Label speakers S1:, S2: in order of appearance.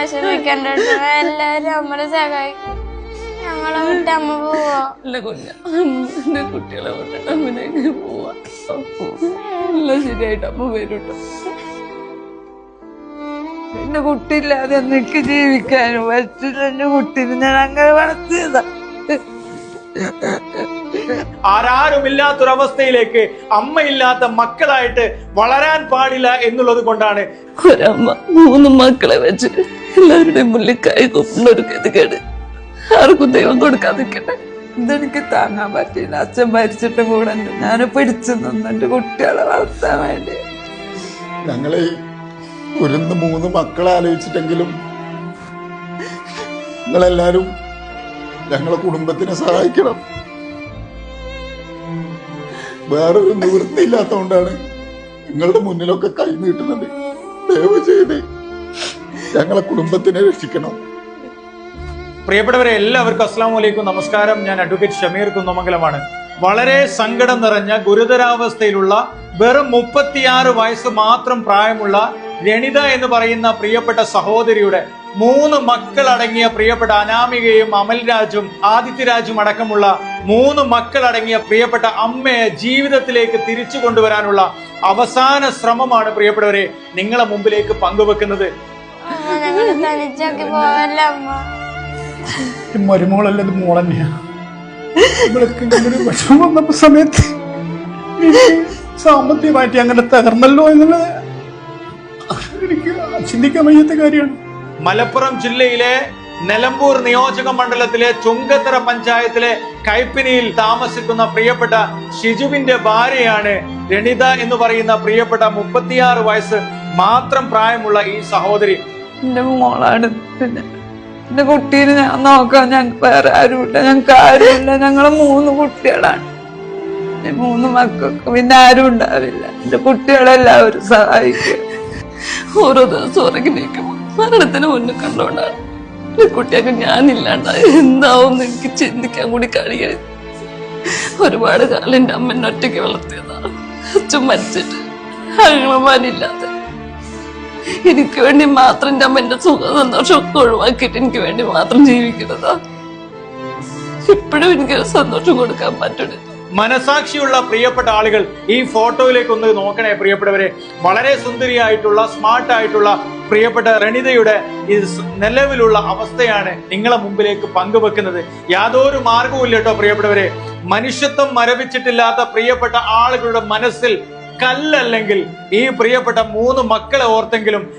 S1: വിഷമിക്കണ്ട. എല്ലാരും നമ്മളെ സഹായിക്കും ഞങ്ങളെ വിട്ട് അമ്മ പോവോ.
S2: അല്ല കുഞ്ഞ എന്റെ കുട്ടികളെ വിട്ടിട്ട് അമ്മനെ പോവാ. എല്ലാം ശരിയായിട്ട് അമ്മ വരൂട്ടോ. ട്ടോ.
S3: എന്റെ കുട്ടിയില്ലാതെ എനിക്ക് ജീവിക്കാനും പറ്റില്ല. എന്റെ കുട്ടീനെ ഞാൻ അങ്ങനെ വളർത്തിയതാ.
S4: ആരാരുമില്ലാത്തൊരവസ്ഥയിലേക്ക് അമ്മയില്ലാത്ത മക്കളായിട്ട് വളരാൻ പാടില്ല എന്നുള്ളത് കൊണ്ടാണ്
S2: ഒരമ്മ മൂന്ന് മക്കളെ വെച്ച് എല്ലാവരുടെയും മുന്നിൽ കൈ കൊപ്പുന്ന ഒരു ഗതികേട്. ആർക്കും ദൈവം കൊടുക്കാതിരിക്കട്ടെ.
S3: ഇതെനിക്ക് താങ്ങാൻ പറ്റില്ല അച്ഛൻ മരിച്ചിട്ട് കൂടെ ഞാൻ പിടിച്ചു നിന്നിട്ട് കുട്ടികളെ വളർത്താൻ വേണ്ടി.
S5: ഞങ്ങളെ ഒരു മൂന്ന് മക്കളെ ആലോചിച്ചിട്ടെങ്കിലും നിങ്ങളെല്ലാരും ഞങ്ങളെ കുടുംബത്തിനെ സഹായിക്കണം. വേറൊരു നിവൃത്തിയില്ലാത്തതുകൊണ്ടാണ് നിങ്ങളുടെ മുന്നിലൊക്കെ കൈ നീട്ടുന്നത്. ദയവ് ചെയ്ത് ഞങ്ങളെ കുടുംബത്തിനെ രക്ഷിക്കണം.
S4: പ്രിയപ്പെട്ടവരെ എല്ലാവർക്കും അസ്സാം വലൈക്കും നമസ്കാരം. ഞാൻ അഡ്വക്കേറ്റ് ഷമീർ കുന്നമംഗലമാണ്. വളരെ സങ്കടം നിറഞ്ഞ ഗുരുതരാവസ്ഥയിലുള്ള വെറും മുപ്പത്തിയാറ് വയസ്സ് മാത്രം പ്രായമുള്ള രണിത എന്ന് പറയുന്ന പ്രിയപ്പെട്ട സഹോദരിയുടെ മൂന്ന് മക്കൾ അടങ്ങിയ പ്രിയപ്പെട്ട അനാമികയും അമൽരാജും ആദിത്യരാജും അടക്കമുള്ള മൂന്ന് മക്കൾ അടങ്ങിയ പ്രിയപ്പെട്ട അമ്മയെ ജീവിതത്തിലേക്ക് തിരിച്ചു കൊണ്ടുവരാനുള്ള അവസാന ശ്രമമാണ് പ്രിയപ്പെട്ടവരെ നിങ്ങളെ മുമ്പിലേക്ക് പങ്കുവെക്കുന്നത്.
S1: തനിച്ചാക്കി പോവല്ല
S6: ഈ മരുമോളല്ല ഇത് മോൾ തന്നെയാ ഇവൾക്ക് ഇങ്ങനെ ഒരു വിഷമം വന്നപ്പോ സമയത്ത് സാമ്പത്തികമായിട്ട് അങ്ങനെ തകർന്നല്ലോ എന്നുള്ളത് എനിക്ക് ചിന്തിക്കാൻ വയ്യാത്ത കാര്യമാണ്.
S4: മലപ്പുറം ജില്ലയിലെ നിലമ്പൂർ നിയോജക മണ്ഡലത്തിലെ ചുങ്കത്തറ പഞ്ചായത്തിലെ കൈപ്പിനിയിൽ താമസിക്കുന്ന പ്രിയപ്പെട്ട ഷിജുവിന്റെ ഭാര്യയാണ് രണിത എന്ന് പറയുന്ന പ്രിയപ്പെട്ട മുപ്പത്തിയാറ് വയസ്സ് മാത്രം പ്രായമുള്ള ഈ സഹോദരി.
S3: എന്റെ മോളാണ് പിന്നെ എന്റെ കുട്ടീനെ ഞാൻ നോക്കാൻ ഞങ്ങൾക്ക് വേറെ ആരുമില്ല. ഞങ്ങൾക്ക് ആരുമില്ല ഞങ്ങൾ മൂന്ന് കുട്ടികളാണ്. മൂന്ന് മക്കൾക്ക് പിന്നെ ആരും ഉണ്ടാവില്ല. എന്റെ കുട്ടികളെല്ലാവരും സഹായിക്കും.
S2: ഓരോ ദിവസം ഉറങ്ങി നീക്കുമ്പോൾ മരണത്തിന് മുന്നിൽ കണ്ടോണ്ടാണ്. എന്റെ കുട്ടിയൊക്കെ ഞാനില്ലാണ്ടായി എന്താവും എനിക്ക് ചിന്തിക്കാൻ കൂടി കഴിയരുത്. ഒരുപാട് കാലം എന്റെ അമ്മ ഒറ്റയ്ക്ക് വളർത്തിയതാണ്. അച്ഛൻ മരിച്ചിട്ട്. അങ്ങളമാരില്ലാതെ എനിക്ക് വേണ്ടി മാത്രം ഞാൻ എന്റെ സുഖ സന്തോഷമൊക്കെ ഒഴിവാക്കിയിട്ട് എനിക്ക് വേണ്ടി മാത്രം ജീവിക്കുന്നതാ. ഇപ്പോഴും എനിക്ക് സന്തോഷം കൊടുക്കാൻ പറ്റുന്നില്ല
S4: മനസാക്ഷിയുള്ള പ്രിയപ്പെട്ട ആളുകൾ ഈ ഫോട്ടോയിലേക്ക് ഒന്ന് നോക്കണേ പ്രിയപ്പെട്ടവരെ. വളരെ സുന്ദരിയായിട്ടുള്ള സ്മാർട്ട് ആയിട്ടുള്ള പ്രിയപ്പെട്ട രണിതയുടെ ഈ നിലവിലുള്ള അവസ്ഥയാണ് നിങ്ങളെ മുമ്പിലേക്ക് പങ്കുവെക്കുന്നത്. യാതൊരു മാർഗവും കേട്ടോ പ്രിയപ്പെട്ടവരെ. മനുഷ്യത്വം മരവിച്ചിട്ടില്ലാത്ത പ്രിയപ്പെട്ട ആളുകളുടെ മനസ്സിൽ കല്ലല്ലെങ്കിൽ ഈ പ്രിയപ്പെട്ട മൂന്ന് മക്കളെ ഓർത്തെങ്കിലും